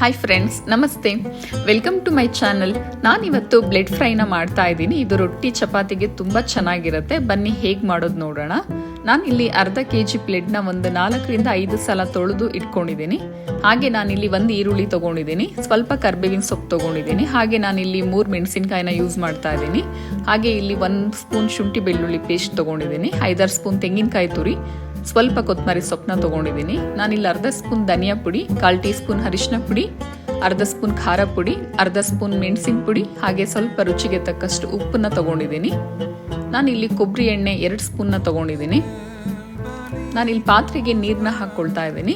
Hi friends ನಮಸ್ತೆ. Welcome to my channel ನಾನಿವತ್ತು bread ಫ್ರೈನ ಮಾಡ್ತಾ ಇದ್ದೀನಿ. ಇದು ರೊಟ್ಟಿ ಚಪಾತಿಗೆ ತುಂಬ ಚೆನ್ನಾಗಿರುತ್ತೆ. ಬನ್ನಿ ಹೇಗೆ ಮಾಡೋದು ನೋಡೋಣ. ನಾನಿಲ್ಲಿ ಅರ್ಧ ಕೆ ಜಿ ಪ್ಲೇಟ್ನ ಒಂದು ನಾಲ್ಕರಿಂದ ಐದು ಸಲ ತೊಳೆದು ಇಟ್ಕೊಂಡಿದ್ದೀನಿ. ಹಾಗೆ ನಾನಿಲ್ಲಿ ಒಂದು ಈರುಳ್ಳಿ ತೊಗೊಂಡಿದ್ದೀನಿ. ಸ್ವಲ್ಪ ಕರ್ಬೇವಿನ ಸೊಪ್ಪು ತೊಗೊಂಡಿದ್ದೀನಿ. ಹಾಗೆ ನಾನಿಲ್ಲಿ ಮೂರು ಮೆಣಸಿನ್ಕಾಯಿನ ಯೂಸ್ ಮಾಡ್ತಾ ಇದ್ದೀನಿ. ಹಾಗೆ ಇಲ್ಲಿ ಒಂದು ಸ್ಪೂನ್ ಶುಂಠಿ ಬೆಳ್ಳುಳ್ಳಿ ಪೇಸ್ಟ್ ತೊಗೊಂಡಿದ್ದೀನಿ. ಐದಾರು ಸ್ಪೂನ್ ತೆಂಗಿನಕಾಯಿ ತುರಿ. ಸ್ವಲ್ಪ ಕೊತ್ತಂಬರಿ ಸೊಪ್ಪನ್ನ ತೊಗೊಂಡಿದ್ದೀನಿ. ನಾನಿಲ್ಲಿ ಅರ್ಧ ಸ್ಪೂನ್ ಧನಿಯಾ ಪುಡಿ, ಕಾಲು ಟೀ ಸ್ಪೂನ್ ಅರಿಶಿನ ಪುಡಿ, ಅರ್ಧ ಸ್ಪೂನ್ ಖಾರ ಪುಡಿ, ಅರ್ಧ ಸ್ಪೂನ್ ಮೆಣಸಿನ ಪುಡಿ, ಹಾಗೆ ಸ್ವಲ್ಪ ರುಚಿಗೆ ತಕ್ಕಷ್ಟು ಉಪ್ಪನ್ನ ತೊಗೊಂಡಿದ್ದೀನಿ. ನಾನಿಲ್ಲಿ ಕೊಬ್ಬರಿ ಎಣ್ಣೆ ಎರಡು ಸ್ಪೂನ್ನ ತೊಗೊಂಡಿದ್ದೀನಿ. ನಾನಿಲ್ಲಿ ಪಾತ್ರೆಗೆ ನೀರನ್ನ ಹಾಕ್ಕೊಳ್ತಾ ಇದ್ದೀನಿ.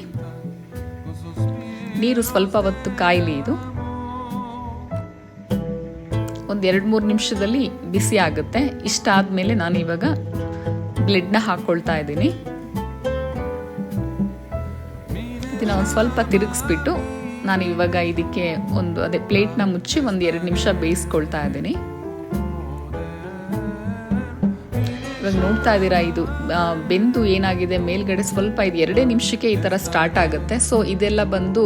ನೀರು ಸ್ವಲ್ಪ ಹೊತ್ತು ಕಾಯಿಲಿ ಇದು. ಒಂದು ಎರಡು ಮೂರು ನಿಮಿಷದಲ್ಲಿ ಬಿಸಿ ಆಗುತ್ತೆ. ಇಷ್ಟ ಆದಮೇಲೆ ನಾನು ಇವಾಗ ಬ್ಲೆಡ್ನ ಹಾಕ್ಕೊಳ್ತಾ ಇದ್ದೀನಿ. ಇದನ್ನ ಒಂದು ಸ್ವಲ್ಪ ತಿರುಗಿಸ್ಬಿಟ್ಟು ನಾನು ಇವಾಗ ಇದಕ್ಕೆ ಒಂದು, ಅದೇ ಪ್ಲೇಟ್ನ ಮುಚ್ಚಿ ಒಂದು ಎರಡು ನಿಮಿಷ ಬೇಯಿಸ್ಕೊಳ್ತಾ ಇದ್ದೀನಿ. ಇವಾಗ ನೋಡ್ತಾ ಇದ್ದೀರಾ ಇದು ಬೆಂದು ಏನಾಗಿದೆ, ಮೇಲ್ಗಡೆ ಸ್ವಲ್ಪ ಇದು ಎರಡೇ ನಿಮಿಷಕ್ಕೆ ಈ ಥರ ಸ್ಟಾರ್ಟ್ ಆಗುತ್ತೆ. ಸೊ ಇದೆಲ್ಲ ಬಂದು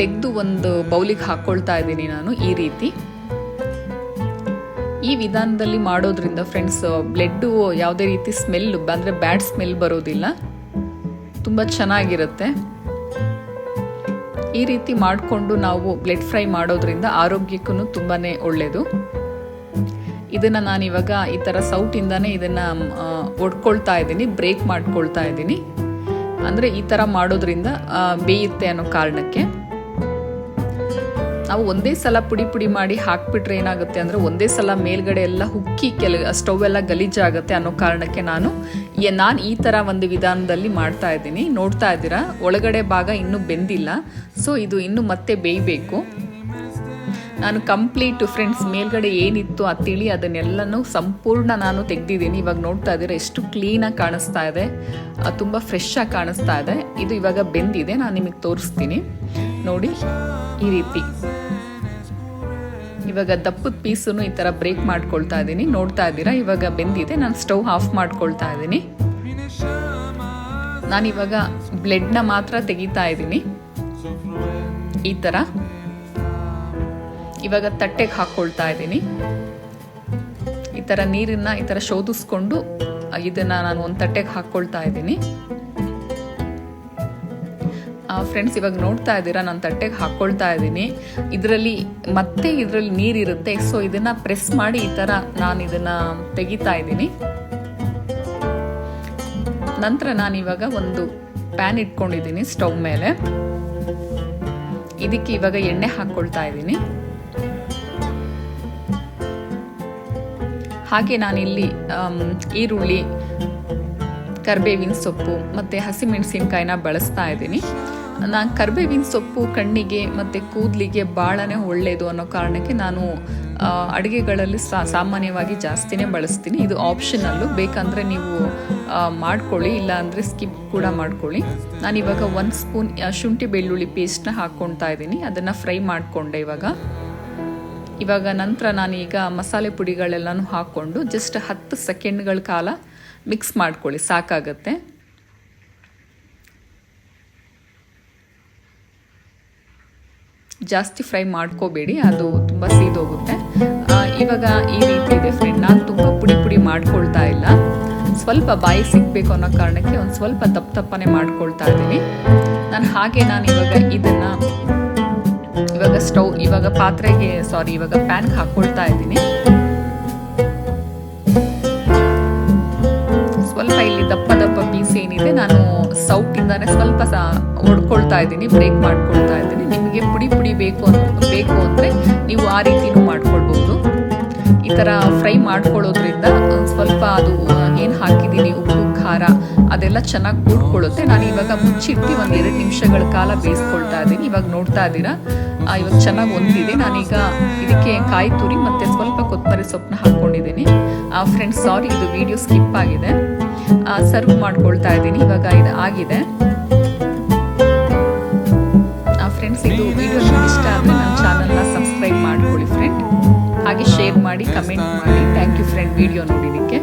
ತೆಗೆದು ಒಂದು ಬೌಲಿಗೆ ಹಾಕ್ಕೊಳ್ತಾ ಇದ್ದೀನಿ ನಾನು ಈ ರೀತಿ. ಈ ವಿಧಾನದಲ್ಲಿ ಮಾಡೋದ್ರಿಂದ ಫ್ರೆಂಡ್ಸ್ ಬ್ಲೆಡ್ಡು ಯಾವುದೇ ರೀತಿ ಸ್ಮೆಲ್ ಅಂದರೆ ಬ್ಯಾಡ್ ಸ್ಮೆಲ್ ಬರೋದಿಲ್ಲ. ತುಂಬ ಚೆನ್ನಾಗಿರುತ್ತೆ. ಈ ರೀತಿ ಮಾಡಿಕೊಂಡು ನಾವು ಬ್ಲೆಡ್ ಫ್ರೈ ಮಾಡೋದ್ರಿಂದ ಆರೋಗ್ಯಕ್ಕೂ ತುಂಬಾ ಒಳ್ಳೆಯದು ಇದನ್ನು ನಾನು ಇವಾಗ ಈ ಥರ ಸೌಟಿಂದಾನೇ ಇದನ್ನು ಒಡ್ಕೊಳ್ತಾ ಇದ್ದೀನಿ ಬ್ರೇಕ್ ಮಾಡ್ಕೊಳ್ತಾ ಇದ್ದೀನಿ. ಅಂದರೆ ಈ ಥರ ಮಾಡೋದ್ರಿಂದ ಬೇಯುತ್ತೆ ಅನ್ನೋ ಕಾರಣಕ್ಕೆ. ನಾವು ಒಂದೇ ಸಲ ಪುಡಿ ಪುಡಿ ಮಾಡಿ ಹಾಕ್ಬಿಟ್ರೆ ಏನಾಗುತ್ತೆ ಅಂದರೆ ಒಂದೇ ಸಲ ಮೇಲ್ಗಡೆ ಎಲ್ಲ ಹುಕ್ಕಿ ಕೆಲ, ಸ್ಟವ್ ಎಲ್ಲ ಗಲೀಜಾಗುತ್ತೆ ಅನ್ನೋ ಕಾರಣಕ್ಕೆ ನಾನು ನಾನು ಈ ಥರ ಒಂದು ವಿಧಾನದಲ್ಲಿ ಮಾಡ್ತಾ ಇದ್ದೀನಿ. ನೋಡ್ತಾ ಇದ್ದೀರಾ? ಒಳಗಡೆ ಭಾಗ ಇನ್ನೂ ಬೆಂದಿಲ್ಲ. ಸೊ, ಇದು ಇನ್ನೂ ಮತ್ತೆ ಬೇಯಬೇಕು. ನಾನು ಕಂಪ್ಲೀಟ್ ಫ್ರೆಂಡ್ಸ್, ಮೇಲ್ಗಡೆ ಏನಿತ್ತು ಆ ತಿಳಿ ಅದನ್ನೆಲ್ಲನೂ ಸಂಪೂರ್ಣ ನಾನು ತೆಗೆದಿದ್ದೀನಿ. ಇವಾಗ ನೋಡ್ತಾ ಇದ್ದೀರಾ, ಎಷ್ಟು ಕ್ಲೀನಾಗಿ ಕಾಣಿಸ್ತಾ ಇದೆ. ತುಂಬ ಫ್ರೆಶ್ ಆಗಿ ಕಾಣಿಸ್ತಾ ಇದೆ. ಇದು ಇವಾಗ ಬೆಂದಿದೆ, ನಾನು ನಿಮಗೆ ತೋರಿಸ್ತೀನಿ. ನೋಡಿ, ಈ ರೀತಿ. ಇವಾಗ ದಪ್ಪದ ಪೀಸನ್ನು ಈ ಥರ ಬ್ರೇಕ್ ಮಾಡ್ಕೊಳ್ತಾ ಇದ್ದೀನಿ ನೋಡ್ತಾ ಇದ್ದೀರಾ? ಇವಾಗ ಬೆಂದಿದೆ. ನಾನು ಸ್ಟವ್ ಆಫ್ ಮಾಡ್ಕೊಳ್ತಾ ಇದ್ದೀನಿ ನಾನಿವಾಗ ಬ್ಲೆಡ್ನ ಮಾತ್ರ ತೆಗಿತಾ ಇದ್ದೀನಿ ಈ ಥರ ಇವಾಗ ತಟ್ಟೆಗೆ ಹಾಕ್ಕೊಳ್ತಾ ಇದ್ದೀನಿ ಈ ಥರ ನೀರನ್ನು ಈ ಥರ ಶೋಧಿಸ್ಕೊಂಡು ಇದನ್ನು ನಾನು ಒಂದು ತಟ್ಟೆಗೆ ಹಾಕ್ಕೊಳ್ತಾ ಇದ್ದೀನಿ ಫ್ರೆಂಡ್ಸ್ ಇವಾಗ ನೋಡ್ತಾ ಇದ್ದೀರಾ, ನಾನು ತಟ್ಟೆಗೆ ಹಾಕ್ಕೊಳ್ತಾ ಇದ್ದೀನಿ. ಇದರಲ್ಲಿ ಮತ್ತೆ ಇದರಲ್ಲಿ ನೀರಿರುತ್ತೆ ಸೊ ಇದನ್ನ ಪ್ರೆಸ್ ಮಾಡಿ ಈ ಥರ ನಾನು ಇದನ್ನ ತೆಗಿತಾ ಇದ್ದೀನಿ. ನಂತರ ನಾನು ಇವಾಗ ಒಂದು ಪ್ಯಾನ್ ಇಟ್ಕೊಂಡಿದ್ದೀನಿ ಸ್ಟವ್ ಮೇಲೆ. ಇದಕ್ಕೆ ಇವಾಗ ಎಣ್ಣೆ ಹಾಕ್ಕೊಳ್ತಾ ಇದ್ದೀನಿ. ಹಾಗೆ ನಾನಿಲ್ಲಿ ಈರುಳ್ಳಿ, ಕರ್ಬೇವಿನ ಸೊಪ್ಪು, ಮತ್ತು ಹಸಿಮೆಣಸಿನ್ಕಾಯಿನ ಬಳಸ್ತಾ ಇದ್ದೀನಿ. ನಾನು ಕರ್ಬೇವಿನ ಸೊಪ್ಪು ಕಣ್ಣಿಗೆ ಮತ್ತು ಕೂದಲಿಗೆ ಭಾಳನೇ ಒಳ್ಳೆಯದು ಅನ್ನೋ ಕಾರಣಕ್ಕೆ ನಾನು ಅಡುಗೆಗಳಲ್ಲಿ ಸಾಮಾನ್ಯವಾಗಿ ಜಾಸ್ತಿನೇ ಬಳಸ್ತೀನಿ. ಇದು ಆಪ್ಷನಲ್ಲು ಬೇಕಂದರೆ ನೀವು ಮಾಡ್ಕೊಳ್ಳಿ ಇಲ್ಲ ಅಂದರೆ ಸ್ಕಿಪ್ ಕೂಡ ಮಾಡ್ಕೊಳ್ಳಿ. ನಾನು ಇವಾಗ ಒಂದು ಸ್ಪೂನ್ ಶುಂಠಿ ಬೆಳ್ಳುಳ್ಳಿ ಪೇಸ್ಟ್ನ ಹಾಕ್ಕೊಳ್ತಾ ಇದ್ದೀನಿ. ಅದನ್ನು ಫ್ರೈ ಮಾಡಿಕೊಂಡೆ ಇವಾಗ. ಇವಾಗ ನಂತರ ನಾನೀಗ ಮಸಾಲೆ ಪುಡಿಗಳೆಲ್ಲನೂ ಹಾಕ್ಕೊಂಡು ಜಸ್ಟ್ ಹತ್ತು ಸೆಕೆಂಡ್ಗಳ ಕಾಲ ಮಿಕ್ಸ್ ಮಾಡ್ಕೊಳ್ಳಿ. ಸಾಕಾಗತ್ತೆ. ಜಾಸ್ತಿ ಫ್ರೈ ಮಾಡ್ಕೋಬೇಡಿ, ಅದು ತುಂಬ ಸೀದೋಗುತ್ತೆ. ಇವಾಗ ಈ ರೀತಿ ಇದೆ ಫ್ರೆಂಡ್ ನಾನು ತುಂಬ ಪುಡಿ ಪುಡಿ ಮಾಡ್ಕೊಳ್ತಾ ಇಲ್ಲ. ಸ್ವಲ್ಪ ಬಾಯಿ ಸಿಗಬೇಕು ಅನ್ನೋ ಕಾರಣಕ್ಕೆ ಒಂದು ಸ್ವಲ್ಪ ದಪ್ಪ ತಪ್ಪನೆ ಮಾಡ್ಕೊಳ್ತಾ ಇದ್ದೀನಿ. ನಾನು ಹಾಗೆ ನಾನು ಇವಾಗ ಇದನ್ನು ಇವಾಗ ಸ್ಟವ್ ಇವಾಗ ಪಾತ್ರೆಗೆ ಸಾರಿ ಇವಾಗ ಪ್ಯಾನ್ಗೆ ಹಾಕ್ಕೊಳ್ತಾ ಇದ್ದೀನಿ. ನಾನು ಸೌಟಿಂದಾನೆ ಸ್ವಲ್ಪ ಸಹ ಹೊಡ್ಕೊಳ್ತಾ ಇದ್ದೀನಿ ಬ್ರೇಕ್ ಮಾಡ್ಕೊಳ್ತಾ ಇದ್ದೀನಿ. ನಿಮಗೆ ಪುಡಿ ಪುಡಿ ಬೇಕು ಬೇಕು ಅಂದರೆ ನೀವು ಆ ರೀತಿನೂ ಮಾಡ್ಕೊಳ್ಬೋದು ಈ ಥರ ಫ್ರೈ ಮಾಡ್ಕೊಳ್ಳೋದ್ರಿಂದ ಸ್ವಲ್ಪ ಅದು, ಏನು ಹಾಕಿದ್ದೀನಿ, ಉಪ್ಪು, ಖಾರ, ಅದೆಲ್ಲ ಚೆನ್ನಾಗಿ ಕೂಡ್ಕೊಳ್ಳುತ್ತೆ. ನಾನು ಇವಾಗ ಮುಚ್ಚಿಟ್ಟು ಒಂದು ಎರಡು ನಿಮಿಷಗಳ ಕಾಲ ಬೇಯಿಸ್ಕೊಳ್ತಾ ಇದ್ದೀನಿ. ಇವಾಗ ನೋಡ್ತಾ ಇದ್ದೀರಾ? ಇವಾಗ ಚೆನ್ನಾಗಿ ಹೊಂದಿದೆ ನಾನೀಗ ಇದಕ್ಕೆ ಕಾಯಿ ತುರಿ ಮತ್ತು ಸ್ವಲ್ಪ ಕೊತ್ತಂಬರಿ ಸೊಪ್ಪನ್ನ ಹಾಕ್ಕೊಂಡಿದ್ದೀನಿ ಫ್ರೆಂಡ್ಸ್ ಸಾರಿ ಇದು ವಿಡಿಯೋ ಸ್ಕಿಪ್ ಆಗಿದೆ. ಸರ್ವ್ ಮಾಡ್ಕೊಳ್ತಾ ಇದ್ದೀನಿ. ಇವಾಗ ಇದು ಆಗಿದೆ. ಫ್ರೆಂಡ್ಸ್ ಇದು ವಿಡಿಯೋ ಇಷ್ಟ ಆದರೆ ನಮ್ಮ ಚಾನಲ್ನ ಸಬ್ಸ್ಕ್ರೈಬ್ ಮಾಡ್ಕೊಳ್ಳಿ ಫ್ರೆಂಡ್ ಹಾಗೆ ಶೇರ್ ಮಾಡಿ ಕಮೆಂಟ್ ಮಾಡಿ. ಥ್ಯಾಂಕ್ ಯು ಫ್ರೆಂಡ್ ವಿಡಿಯೋ ನೋಡಿದ್ದಕ್ಕೆ.